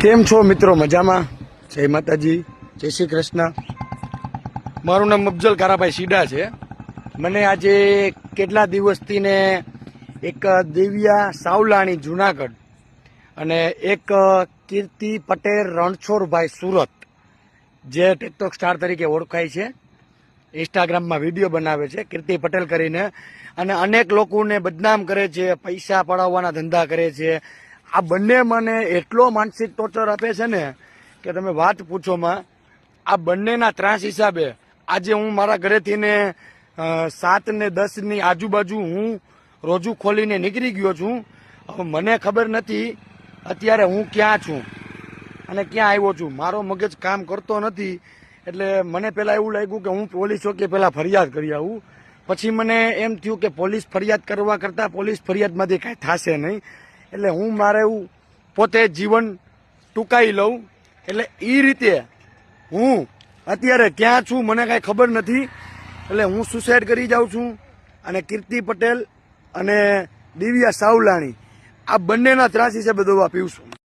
કેમ છો મિત્રો? મજામાં? જય માતાજી, જય શ્રી કૃષ્ણ. મારું નામ અફજલ કારાભાઈ સીડા છે. મને આજે કેટલા દિવસથી ને એક દેવિયા સાવલાણી જુનાગઢ અને એક કીર્તિ પટેલ રણછોડભાઈ સુરત, જે ટિકટોક સ્ટાર તરીકે ઓળખાય છે. ઇન્સ્ટાગ્રામમાં વીડિયો બનાવે છે, કીર્તિ પટેલ કરીને. અને અનેક લોકોને બદનામ કરે છે, પૈસા પડાવવાના ધંધા કરે છે આ બંને મને એટલો માનસિક ટોર્ચર આપે છે ને કે તમે વાત પૂછોમાં આ બંનેના ત્રાસ હિસાબે આજે હું મારા ઘરેથી ને સાત ને દસની આજુબાજુ હું રોજુ ખોલીને નીકળી ગયો છું. હવે મને ખબર નથી અત્યારે હું ક્યાં છું અને ક્યાં આવ્યો છું. મારો મગજ કામ કરતો નથી એટલે મને પહેલાં એવું લાગ્યું કે હું પોલીસ ચોકીએ પહેલા ફરિયાદ કરી આવું. પછી મને એમ થયું કે પોલીસ ફરિયાદ કરવા કરતાં પોલીસ ફરિયાદમાંથી કાંઈ થશે નહીં. એટલે હું મારે એવું પોતે જીવન ટૂંકાઈ લઉં. એટલે એ રીતે હું અત્યારે ક્યાં છું મને કાંઈ ખબર નથી. એટલે હું સુસાઇડ કરી જાઉં છું અને કીર્તિ પટેલ અને દિવ્યા સાવલાણી. આ બંનેના ત્રાસ હિસાબે દવા પીવું છું